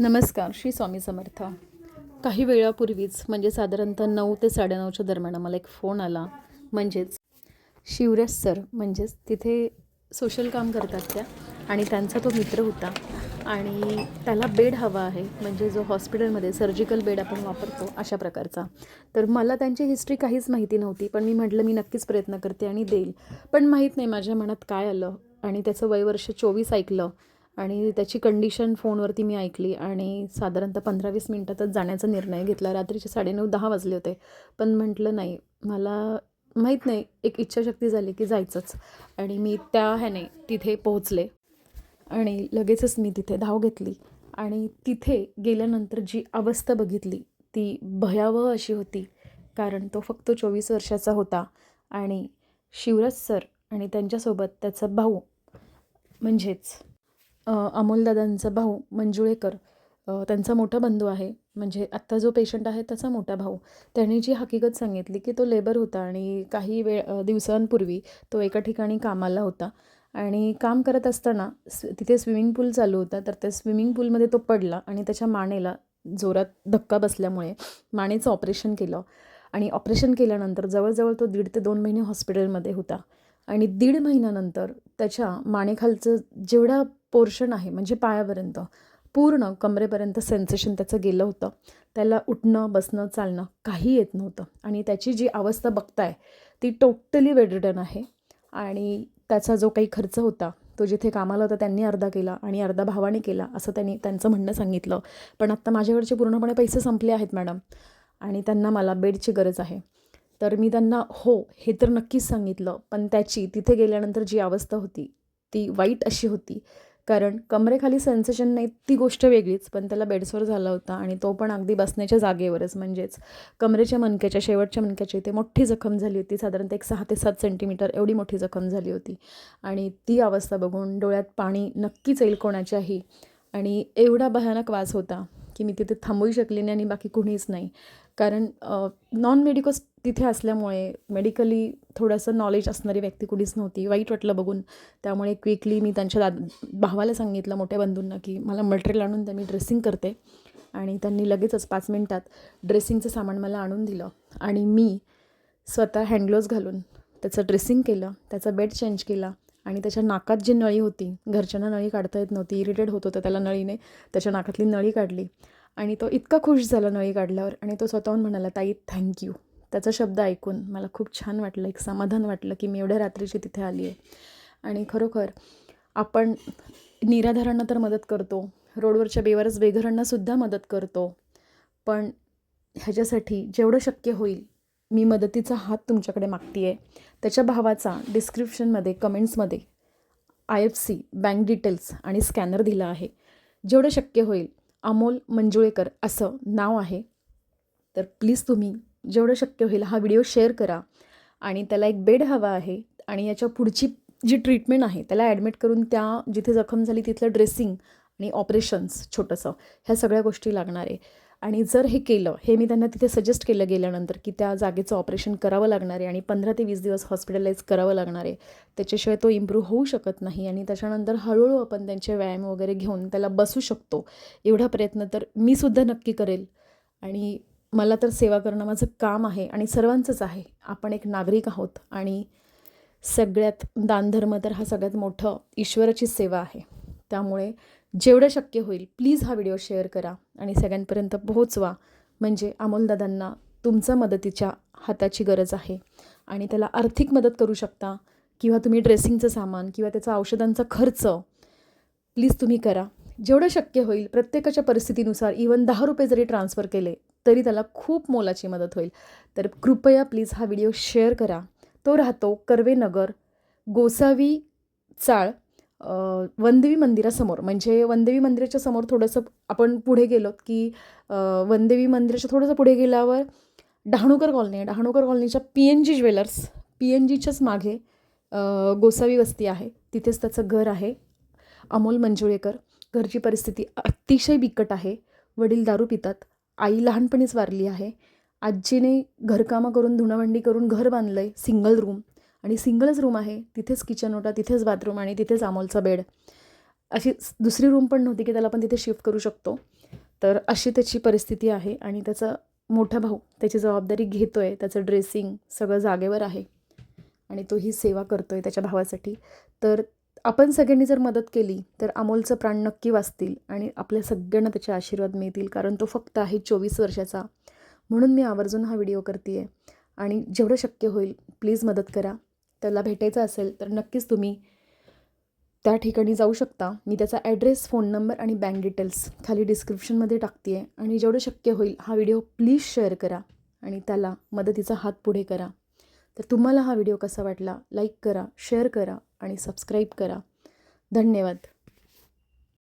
नमस्कार श्री स्वामी समर्थ. काही वेळापूर्वीच म्हणजे साधारणतः नऊ ते साडेनऊच्या दरम्यान मला एक फोन आला. म्हणजेच शिवराज सर म्हणजेच तिथे सोशल काम करतात त्या आणि त्यांचा तो मित्र होता. आणि त्याला बेड हवा आहे म्हणजे जो हॉस्पिटलमध्ये सर्जिकल बेड आपण वापरतो अशा प्रकारचा. तर मला त्यांची हिस्ट्री काहीच माहिती नव्हती पण मी म्हटलं मी नक्कीच प्रयत्न करते आणि देईल. पण माहीत नाही माझ्या मनात काय आलं आणि त्याचं वयवर्ष चोवीस ऐकलं. आणि त्याची कंडिशन फोनवरती मी ऐकली आणि साधारणतः पंधरा वीस मिनटातच जाण्याचा निर्णय घेतला. रात्रीचे साडेनऊ दहा वाजले होते. पण म्हटलं नाही मला माहीत नाही एक इच्छाशक्ती झाली की जायचंच. आणि मी त्या ह्याने तिथे पोहोचले. आणि लगेचच मी तिथे धाव घेतली. आणि तिथे गेल्यानंतर जी अवस्था बघितली ती भयावह अशी होती. कारण तो फक्त चोवीस वर्षाचा होता. आणि शिवराज सर आणि त्यांच्यासोबत त्याचा भाऊ म्हणजेच अमोलदादांचा भाऊ मंजुळेकर त्यांचा मोठा बंधू आहे. म्हणजे आत्ता जो पेशंट आहे त्याचा मोठा भाऊ. त्याने जी हकीकत सांगितली की तो लेबर होता आणि काही वेळ दिवसांपूर्वी तो एका ठिकाणी कामाला होता. आणि काम करत असताना तिथे स्विमिंग पूल चालू होता. तर त्या स्विमिंग पूलमध्ये तो पडला आणि त्याच्या मानेला जोरात धक्का बसल्यामुळे मानेचं ऑपरेशन केलं. आणि ऑपरेशन केल्यानंतर जवळजवळ तो दीड ते दोन महिने हॉस्पिटलमध्ये होता. आणि दीड महिन्यानंतर त्याच्या मानेखालचं जेवढा पोर्शन आहे म्हणजे पायापर्यंत पूर्ण कमरेपर्यंत सेन्सेशन त्याचं गेलं होतं. त्याला उठणं बसणं चालणं काही येत नव्हतं. आणि त्याची जी अवस्था बघताय ती टोटली वेडरिटन आहे. आणि त्याचा जो काही खर्च होता तो जिथे कामाला होता त्यांनी अर्धा केला आणि अर्धा भावाने केला असं त्यांनी त्यांचं म्हणणं सांगितलं. पण आत्ता माझ्याकडचे पूर्णपणे पैसे संपले आहेत मॅडम. आणि त्यांना मला बेडची गरज आहे. तर मी त्यांना हो हे तर नक्कीच सांगितलं पण त्याची तिथे गेल्यानंतर जी अवस्था होती ती वाईट अशी होती. कारण कमरेखाली सेन्सेशन नाही ती गोष्ट वेगळीच पण त्याला बेड्सवर झाला होता आणि तो पण अगदी बसण्याच्या जागेवरच. म्हणजेच कमरेच्या मणक्याच्या शेवटच्या मणक्याच्या इथे मोठी जखम झाली होती. साधारणतः एक सहा ते सात सेंटीमीटर एवढी मोठी जखम झाली होती. आणि ती अवस्था बघून डोळ्यात पाणी नक्कीच येईल कोणाच्याही. आणि एवढा भयानक वास होता. की मी तिथे थांबूही शकले नाही आणि बाकी कुणीच नाही. कारण नॉन मेडिकोस तिथे असल्यामुळे मेडिकली थोडंसं नॉलेज असणारी व्यक्ती कुणीच नव्हती. वाईट वाटलं बघून. त्यामुळे क्विकली मी त्यांच्या दाद भावाला सांगितलं मोठ्या बंधूंना की मला मटेरियल आणून द्या मी ड्रेसिंग करते. आणि त्यांनी लगेचच पाच मिनटात ड्रेसिंगचं सामान मला आणून दिलं. आणि मी स्वतः हँडग्लोव्ज घालून त्याचं ड्रेसिंग केलं त्याचा बेड चेंज केला. आणि त्याच्या नाकात जी नळी होती घरच्यांना नळी काढता येत नव्हती इरिटेट होत होतं त्याला नळीने त्याच्या नाकातली नळी काढली. आणि तो इतका खुश झाला नळी काढल्यावर आणि तो स्वतःहून म्हणाला ताई थँक्यू त्याचा शब्द ऐकून मला खूप छान वाटलं एक समाधान वाटलं की मी एवढ्या रात्रीची तिथे आली आहे. आणि खरोखर आपण निराधारांना तर मदत करतो रोडवरच्या बेवारस बेघरांनासुद्धा मदत करतो पण ह्याच्यासाठी जेवढं शक्य होईल मी मदतीचा हात तुमच्याकडे मागते आहे त्याच्या भावाचा डिस्क्रिप्शनमध्ये कमेंट्समध्ये I F C bank details आणि स्कॅनर दिला आहे. जेवढं शक्य होईल अमोल मंजुळेकर असं नाव आहे. तर प्लीज तुम्ही जेवढं शक्य होईल हा व्हिडिओ शेअर करा आणि त्याला एक बेड हवा आहे आणि याच्या पुढची जी ट्रीटमेंट आहे त्याला ॲडमिट करून त्या जिथे जखम झाली तिथलं ड्रेसिंग आणि ऑपरेशन्स छोटंसं ह्या सगळ्या गोष्टी लागणार आहे. आणि जर हे केलं हे मी त्यांना तिथे सजेस्ट केलं गेल्यानंतर की त्या जागेचं ऑपरेशन करावं लागणार आहे आणि पंधरा ते वीस दिवस हॉस्पिटलाइज करावं लागणार आहे त्याच्याशिवाय तो इम्प्रूव्ह होऊ शकत नाही आणि त्याच्यानंतर हळूहळू आपण त्यांचे व्यायाम वगैरे घेऊन त्याला बसू शकतो एवढा प्रयत्न तर मी सुद्धा नक्की करेल. आणि मला तर सेवा करणं माझं काम आहे आणि सर्वांचंच आहे आपण एक नागरिक आहोत आणि सगळ्यात दानधर्म तर हा सगळ्यात मोठं ईश्वराची सेवा आहे. त्यामुळे जेवढं शक्य होईल प्लीज हा व्हिडिओ शेअर करा. आणि सगळ्यांपर्यंत पोहोचवा. म्हणजे अमोलदादांना तुमचं मदतीच्या हाताची गरज आहे. आणि त्याला आर्थिक मदत करू शकता. किंवा तुम्ही ड्रेसिंगचं सामान किंवा त्याचा औषधांचा खर्च प्लीज तुम्ही करा. जेवढं शक्य होईल प्रत्येकाच्या परिस्थितीनुसार इवन दहा रुपये जरी ट्रान्सफर केले तरी त्याला खूप मोलाची मदत होईल. तर कृपया प्लीज हा व्हिडिओ शेअर करा. तो राहतो कर्वेनगर गोसावी चाळ वनदेवी मंदिरासमोर म्हणजे वनदेवी मंदिराच्या समोर थोडंसं आपण पुढे गेलोत की वनदेवी मंदिराच्या थोडंसं पुढे गेल्यावर डहाणूकर कॉलनी आहे. डहाणूकर कॉलनीच्या P N G jewellers P N जीच्याच मागे गोसावी वस्ती आहे. तिथेच त्याचं घर आहे. अमोल मंजुळेकर. घरची परिस्थिती अतिशय बिकट आहे. वडील दारू पितात. आई लहानपणीच वारली आहे. आजीने घरकामं करून धुणंभांडी करून घर बांधलं आहे सिंगल रूम. आणि सिंगलच रूम आहे. तिथेच किचन होता तिथेच बाथरूम आणि तिथेच अमोलचा बेड अशी दुसरी रूम पण नव्हती की त्याला आपण तिथे शिफ्ट करू शकतो. तर अशी त्याची परिस्थिती आहे आणि त्याचा मोठा भाऊ त्याची जबाबदारी घेतो आहे त्याचं ड्रेसिंग सगळं जागेवर आहे. आणि तो ही सेवा करतो आहे त्याच्या भावासाठी. तर आपण सगळ्यांनी जर मदत केली तर अमोलचं प्राण नक्की वाचतील आणि आपल्या सगळ्यांना त्याचे आशीर्वाद मिळतील. कारण तो फक्त आहे चोवीस वर्षाचा. म्हणून मी आवर्जून हा व्हिडिओ करते आहे आणि जेवढं शक्य होईल प्लीज मदत करा. त्याला भेटायचं असेल तर नक्कीच तुम्ही त्या ठिकाणी जाऊ शकता. मी त्याचा ॲड्रेस फोन नंबर आणि बँक डिटेल्स खाली डिस्क्रिप्शनमध्ये टाकते आहे आणि जेवढं शक्य होईल हा व्हिडिओ प्लीज शेअर करा आणि त्याला मदतीचा हात पुढे करा. तर तुम्हाला हा व्हिडिओ कसा वाटला लाईक करा शेअर करा आणि सबस्क्राईब करा. धन्यवाद.